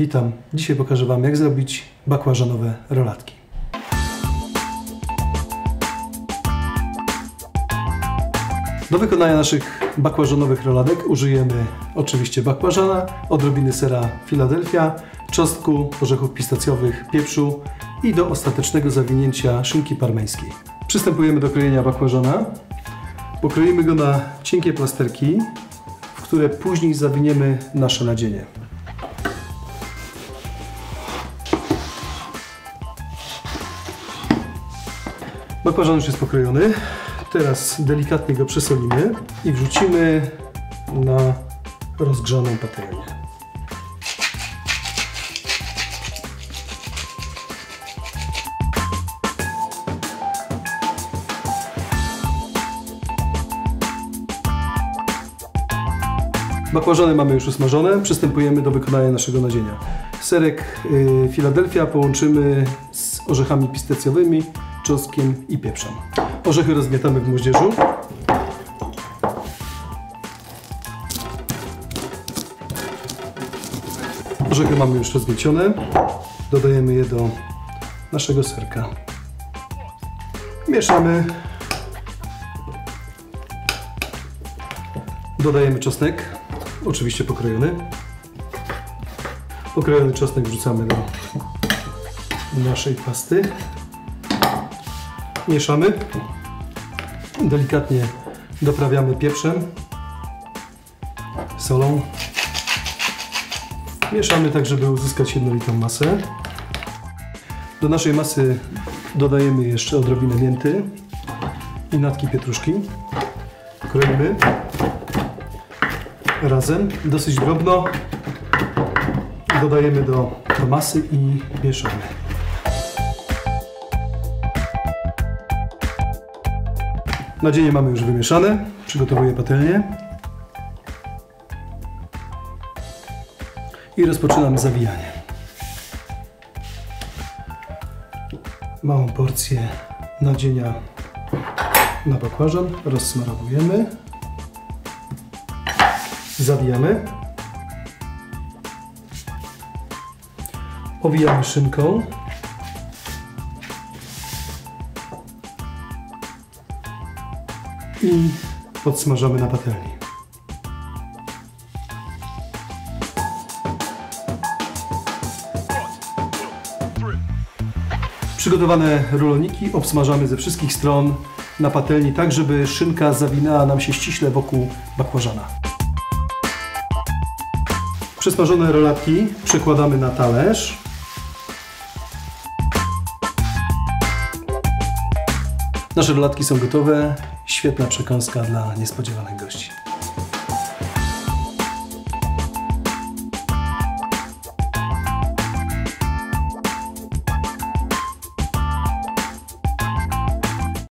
Witam. Dzisiaj pokażę Wam, jak zrobić bakłażanowe rolatki. Do wykonania naszych bakłażanowych roladek użyjemy oczywiście bakłażana, odrobiny sera Philadelphia, czosnku, orzechów pistacjowych, pieprzu i do ostatecznego zawinięcia szynki parmeńskiej. Przystępujemy do krojenia bakłażana. Pokroimy go na cienkie plasterki, w które później zawiniemy nasze nadzienie. Bakłażan już jest pokrojony. Teraz delikatnie go przesolimy i wrzucimy na rozgrzaną patelnię. Bakłażany mamy już usmażone, przystępujemy do wykonania naszego nadzienia. Serek y, Philadelphia połączymy z orzechami pistacjowymi, czosnkiem i pieprzem. Orzechy rozmiatamy w moździerzu. Orzechy mamy już rozmiecione. Dodajemy je do naszego serka. Mieszamy. Dodajemy czosnek, oczywiście pokrojony. Pokrojony czosnek wrzucamy do naszej pasty. Mieszamy. Delikatnie doprawiamy pieprzem, solą. Mieszamy tak, żeby uzyskać jednolitą masę. Do naszej masy dodajemy jeszcze odrobinę mięty i natki pietruszki. Kroimy razem, dosyć drobno. Dodajemy do, do masy i mieszamy. Nadzienie mamy już wymieszane. Przygotowuję patelnię. I rozpoczynam zawijanie. Małą porcję nadzienia na bakłażan rozsmarowujemy. Zawijamy. Owijamy szynką. I podsmażamy na patelni. Przygotowane ruloniki obsmażamy ze wszystkich stron na patelni, tak żeby szynka zawinęła nam się ściśle wokół bakłażana. Przesmażone rolatki przekładamy na talerz. Nasze rolatki są gotowe. Świetna przekąska dla niespodziewanych gości.